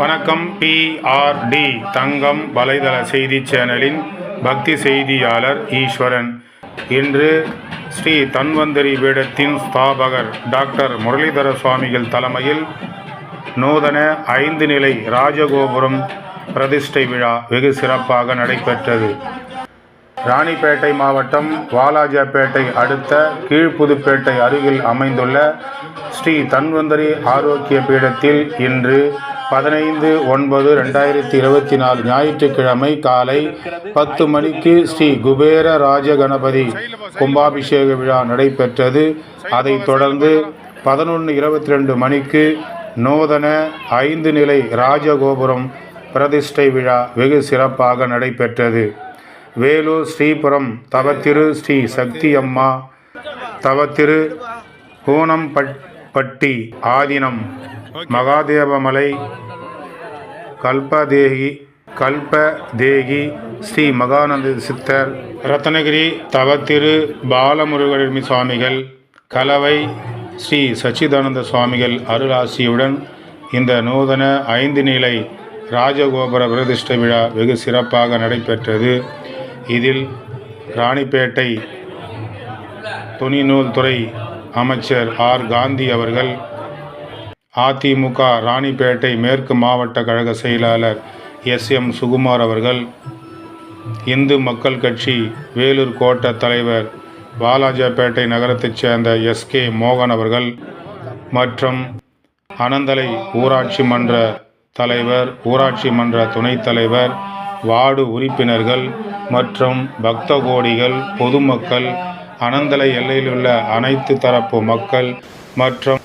வணக்கம் பிஆர்டி தங்கம் வலைதள செய்தி சேனலின் பக்தி செய்தியாளர் ஈஸ்வரன். இன்று ஸ்ரீ தன்வந்தரி பீடத்தின் ஸ்தாபகர் டாக்டர் முரளிதர சுவாமிகள் தலைமையில் நூதன ஐந்து நிலை ராஜகோபுரம் பிரதிஷ்டை விழா வெகு சிறப்பாக நடைபெற்றது. ராணிப்பேட்டை மாவட்டம் வாலாஜாப்பேட்டை அடுத்த கீழ்ப்புதுப்பேட்டை அருகில் அமைந்துள்ள ஸ்ரீ தன்வந்தரி ஆரோக்கிய பீடத்தில் இன்று பதினைந்து ஒன்பது ரெண்டாயிரத்தி இருபத்தி நாலு ஞாயிற்றுக்கிழமை காலை பத்து மணிக்கு ஸ்ரீ குபேர ராஜகணபதி கும்பாபிஷேக விழா நடைபெற்றது. அதைத் தொடர்ந்து பதினொன்று இருபத்தி ரெண்டு மணிக்கு நூதன ஐந்து நிலை ராஜகோபுரம் பிரதிஷ்டை விழா வெகு சிறப்பாக நடைபெற்றது. வேலூர் ஸ்ரீபுரம் தவத்திரு ஸ்ரீ சக்தி அம்மா தவத்திரு பூனம்பட்டி ஆதீனம் மகாதேவமலை கல்பதேகி கல்பதேகி ஸ்ரீ மகானந்த சித்தர் ரத்னகிரி தவத்திரு பாலமுருகலட்சுமி சுவாமிகள் கலவை ஸ்ரீ சச்சிதானந்த சுவாமிகள் அருளாசியுடன் இந்த நூதன ஐந்து நிலை ராஜகோபுர பிரதிஷ்ட விழா வெகு சிறப்பாக நடைபெற்றது. இதில் ராணிப்பேட்டை துணிநூல்துறை அமைச்சர் ஆர். காந்தி அவர்கள் அதிமுக ராணிப்பேட்டை மேற்கு மாவட்ட கழக செயலாளர் எஸ். எம். சுகுமார் அவர்கள் இந்து மக்கள் கட்சி வேலூர் கோட்ட தலைவர் வாலாஜாப்பேட்டை நகரத்தைச் சேர்ந்த எஸ்கே மோகன் அவர்கள் மற்றும் அனந்தலை ஊராட்சி மன்ற தலைவர் ஊராட்சி மன்ற துணைத் தலைவர் வார்டு உறுப்பினர்கள் மற்றும் பக்த கோடிகள் பொதுமக்கள் அனந்தலை எல்லையிலுள்ள அனைத்து தரப்பு மக்கள் மற்றும்